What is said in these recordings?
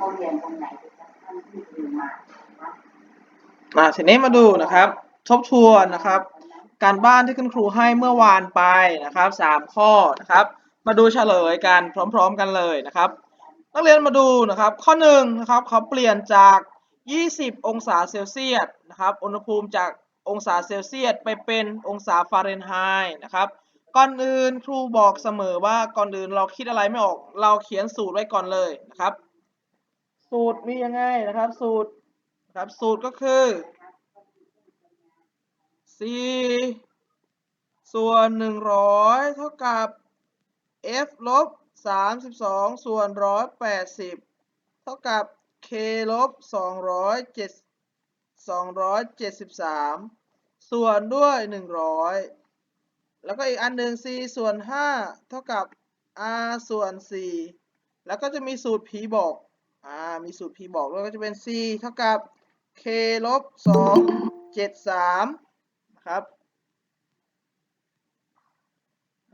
เขาเรียนตรงไหนท่านที่เรียนมานะอ่าทีนี้มาดูนะครับ ทบทวนนะครับ การบ้านที่คุณครูให้เมื่อวานไปนะครับสามข้อนะครับ มาดูเฉลยกันพร้อม ๆ กันเลยนะครับ นักเรียนมาดูนะครับ ข้อหนึ่งนะครับเขาเปลี่ยนจาก 20 องศาเซลเซียสนะครับ อุณหภูมิจากองศาเซลเซียสไปเป็นองศาฟาเรนไฮต์นะครับ ก่อนอื่นครูบอกเสมอว่าก่อนอื่นเราคิดอะไรไม่ออกเราเขียนสูตรไว้ก่อนเลยนะครับ สูตรมียังไงนะครับ สูตรนะครับสูตรก็คือ c ส่วน 100 เท่ากับ f ลบ 32 ส่วน 180 เท่ากับ k ลบ 207 273 ส่วนด้วย 100 แล้วก็อีกอันหนึ่ง c ส่วน 5 เท่ากับ r ส่วน 4 แล้วก็จะมีสูตร p บอก อ่า มีสูตร p บอกแล้วก็จะเป็น c เท่ากับ k ลบ273นะครับ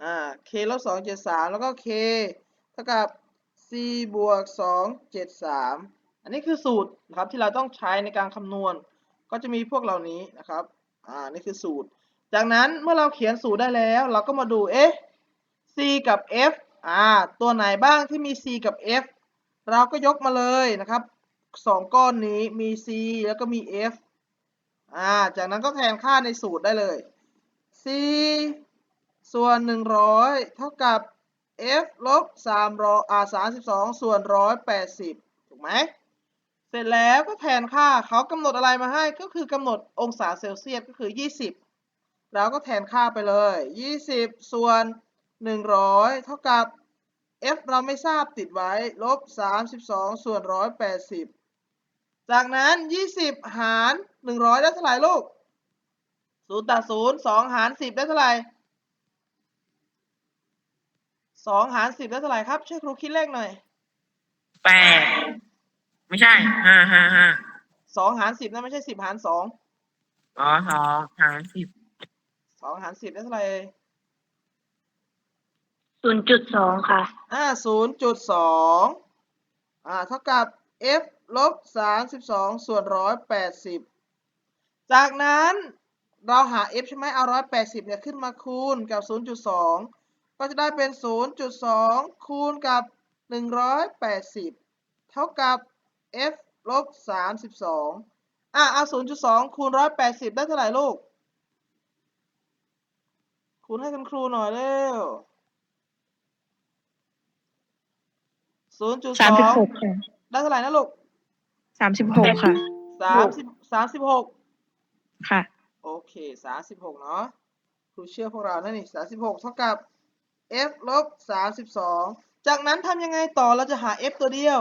อ่า k ลบสองเจ็ดสามแล้วก็ k เท่ากับ c บวกสองเจ็ดสามอันนี้คือสูตรนะครับที่เราต้องใช้ในการคำนวณ ก็จะมีพวกเหล่านี้นะครับ อ่า นี่คือสูตร จากนั้นเมื่อเราเขียนสูตรได้แล้ว เราก็มาดู เอ๊ะ c กับ f อ่า ตัวไหนบ้างที่มี c กับ f เราก็ยกมาเลยนะครับสองก้อนนี้มี c แล้วก็มี f อ่า จากนั้นก็แทนค่าในสูตรได้เลย c ส่วน 100 เท่ากับ f ลบ300อ่า32 ส่วน 180 ถูกไหม เสร็จแล้วก็แทนค่าเขากำหนดอะไรมาให้ก็คือกำหนดองศาเซลเซียสก็คือ 20เราก็แทนค่าไปเลย 20 ส่วน 100 เท่ากับ f เราไม่ทราบติดไว้ลบ 32 ส่วน 180 จากนั้น 20 หาร 100 ได้เท่าไหร่ลูก 0ตัด0 2 หาร 10 ได้เท่าไหร่ 2 หาร 10 ได้เท่าไหร่ครับ ช่วยครูคิดเลขหน่อยแปดไม่ใช่ห้าห้าห้า2หาร 10นะไม่ใช่ 10 หาร 2 อ๋อสองหารสิบ2หาร 10 ได้เท่าไหร่เอ่ย ศูนย์จุดสองค่ะ อ่าศูนย์จุดสองอ่าเท่ากับ f ลบสามสิบสองส่วนร้อยแปดสิบจากนั้นเราหา f ใช่ไหมเอาร้อยแปดสิบเนี่ยขึ้นมาคูณกับศูนย์จุดสองก็จะได้เป็นศูนย์จุดสองคูณกับหนึ่งร้อยแปดสิบเท่ากับ f ลบสามสิบสองอ่าเอาศูนย์จุดสองคูณร้อยแปดสิบได้เท่าไหร่ลูก คูณให้คุณครูหน่อยเร็ว ศูนย์จุดสามสสิบองหกค่ะได้เท่าไหร่นะลูกสามสิบหกค่ะ สามสิบสามสิบหกค่ะ โอเคสามสิบหกเนาะครูเชื่อพวกเรานะนี่สามสิบหกเท่ากับ f ลบสามสิบสองจากนั้นทำยังไงต่อเราจะหา f ตัวเดียว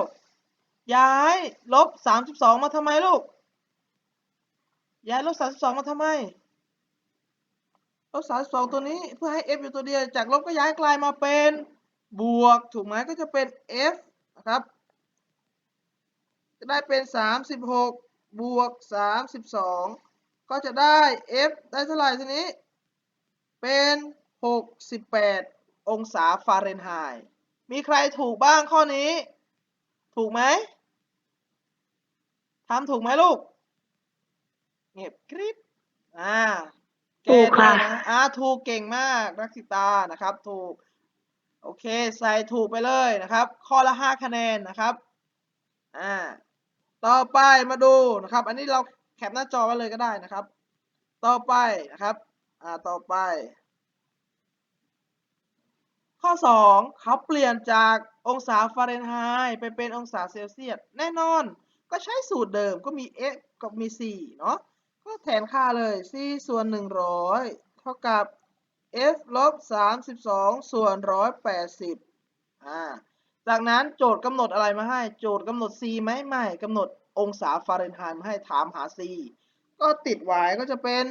ย้ายลบสามสิบสองมาทำไมลูก ย้ายลบสามสิบสองมาทำไม ลบสามสิบสองตัวนี้เพื่อให้ f อยู่ตัวเดียว จากลบก็ย้ายกลายมาเป็นบวก ถูกไหมก็จะเป็น f นะครับ จะได้เป็น 36 บวก 32 ก็จะได้ f ได้เท่าไหร่ทีนี้ เป็น 68 องศาฟาเรนไฮต์ มีใครถูกบ้างข้อนี้ ถูกไหม ทำถูกไหมลูก เงียบกริบ อ่าถูกค่ะแด้วยนอ่าถูกเก่งมากรักสิตานะครับ ถูก โอเค ใส่ถูกไปเลยนะครับ ข้อละ 5 คะแนนนะครับ อ่า ต่อไปมาดูนะครับ อันนี้เราแคปหน้าจอไว้เลยก็ได้นะครับ ต่อไปนะครับ อ่า ต่อไป ข้อ 2 เขาเปลี่ยนจากองศาฟาเรนไฮต์ไปเป็นองศาเซลเซียส แน่นอน ก็ใช้สูตรเดิมก็มี x กับมี c เนาะ ก็แทนค่าเลย c ส่วน 100 เท่ากับ f ลบ32 ส่วน 180อ่าจากนั้นโจทย์กำหนดอะไรมาให้ โจทย์กำหนด c ไหมไม่กำหนดองศาฟาเรนไฮต์มาให้ถามหา c ก็ติดไว้ก็จะเป็น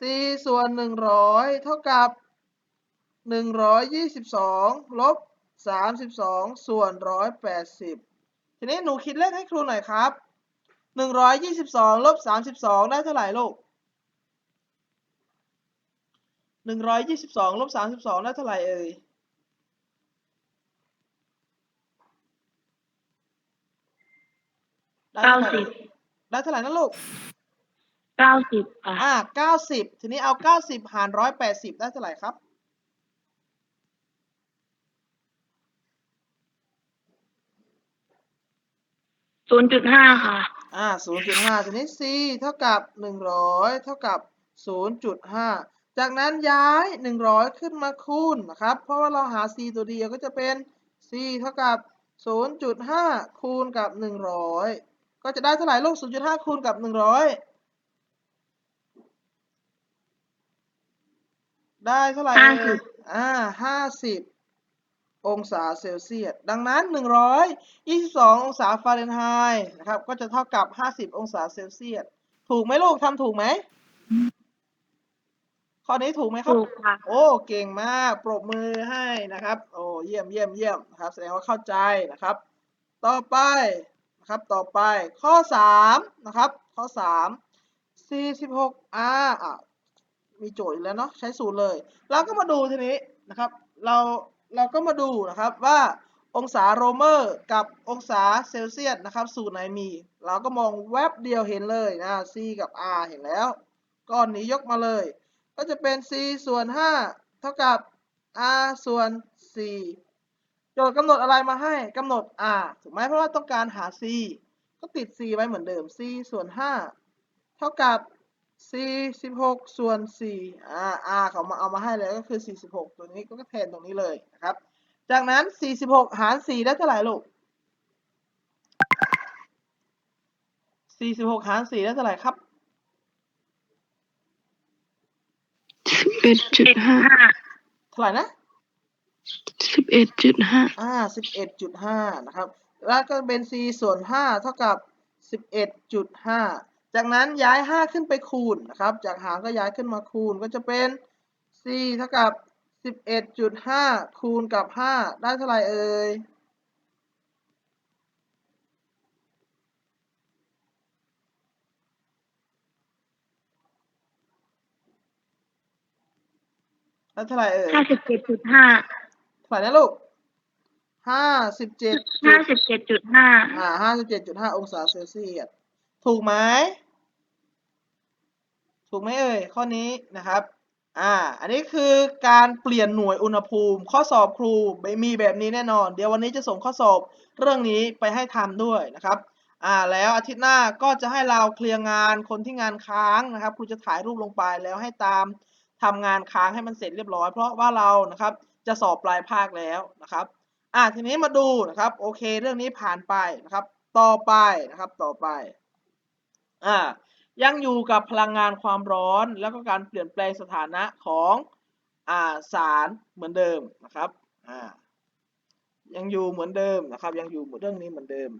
c ส่วน 100 เท่ากับ 122 ลบ 32 ส่วน 180 ทีนี้หนูคิดเลขให้ครูหน่อยครับ 122 ลบ 32 ได้เท่าไหร่ลูก 122ลบ32ได้เท่าไหร่เอ่ยได้เก้าเท่าไหร่สิบได้เท่าไหร่นะลูก เก้าสิบค่ะอ่าเก้าสิบทีนี้เอาเก้าสิบหารร้อยแปดสิบได้เท่าไหร่ครับ ศูนย์จุดห้าค่ะอ่าศูนย์จุดห้าทีนี้ c เท่ากับหนึ่งร้อยเท่ากับศูนย์จุดห้า จากนั้นย้ายหนึ่งร้อยขึ้นมาคูณนะครับ เพราะว่าเราหา c ตัวเดียวก็จะเป็น c เท่ากับศูนย์จุดห้าคูณกับหนึ่งร้อยก็จะได้เท่าไหร่ลูกศูนย์จุดห้าคูณกับหนึ่งร้อยได้เท่าไหร่ห้าเอ่สิยบอ่าห้าสิบองศาเซลเซียส ดังนั้นหนึ่งร้อยยี่สิบสององศาฟาเรนไฮต์นะครับ ก็จะเท่ากับห้าสิบองศาเซลเซียส ถูกไหมลูกทำถูกไหม ข้อนี้ถูกไหมครับ ถูกค่ะ โอ้ เก่งมาก ปรบมือให้นะครับ โอ้ เยี่ยมเยี่ยมเยี่ยมนะครับ แสดงว่าเข้าใจนะครับ ต่อไปนะครับ ต่อไป ข้อสามนะครับ ข้อสามสี่สิบหกอ่าอะ มีโจทย์อีกแล้วเนาะ ใช้สูตรเลย เราก็มาดูทีนี้นะครับ เรา เราก็มาดูนะครับว่าองศาโรเมอร์กับองศาเซลเซียสนะครับ สูตรไหนมี เราก็มองแวบเดียวเห็นเลยนะ C กับ R เห็นแล้ว ก้อนนี้ยกมาเลย ก็จะเป็น c ส่วน 5 เท่ากับ r ส่วน 4 โจทย์กำหนดอะไรมาให้กำหนด r ถูกไหมเพราะว่าต้องการหา c ก็ติด c ไว้เหมือนเดิม c ส่วน 5 เท่ากับ c 16 ส่วน 4 อ่า r เขามาเอามาให้เลยก็คือ 46 ตัวนี้ก็แทนตรงนี้เลยนะครับ จากนั้น 46 หาร 4 ได้เท่าไหร่ลูก 46 หาร 4 ได้เท่าไหร่ครับ สิบเอ็ดจุดห้าเท่าไหร่นะสิบเอ็ดจุดห้าอ่าสิบเอ็ดจุดห้านะครับ แล้วก็เป็น c ส่วนห้าเท่ากับสิบเอ็ดจุดห้าจากนั้นย้ายห้าขึ้นไปคูณนะครับ จากหารก็ย้ายขึ้นมาคูณก็จะเป็น c เท่ากับสิบเอ็ดจุดห้าคูณกับห้าได้เท่าไหร่เอ่ย ได้เท่าไหร่เอ่ยห้าสิบเจ็ดจุดห้าเท่าไหร่นะลูกห้าสิบเจ็ดห้าสิบเจ็ดจุดห้าอ่าห้าสิบเจ็ดจุดห้าองศาเซลเซียสถูกไหมถูกไหมเอ่ยข้อนี้นะครับ อ่า อันนี้คือการเปลี่ยนหน่วยอุณหภูมิ ข้อสอบครูไม่มีแบบนี้แน่นอน เดี๋ยววันนี้จะส่งข้อสอบเรื่องนี้ไปให้ทำด้วยนะครับ อ่า แล้วอาทิตย์หน้าก็จะให้เราเคลียร์งานคนที่งานค้างนะครับ ครูจะถ่ายรูปลงไปแล้วให้ตาม ทำงานค้างให้มันเสร็จเรียบร้อย เพราะว่าเรานะครับจะสอบปลายภาคแล้วนะครับอ่าทีนี้มาดูนะครับโอเค เรื่องนี้ผ่านไปนะครับ ต่อไปนะครับต่อไปอ่ายังอยู่กับพลังงานความร้อน แล้วก็การเปลี่ยนแปลงสถานะของอ่าสารเหมือนเดิมนะครับอ่ายังอยู่เหมือนเดิมนะครับ ยังอยู่เรื่องนี้เหมือนเดิม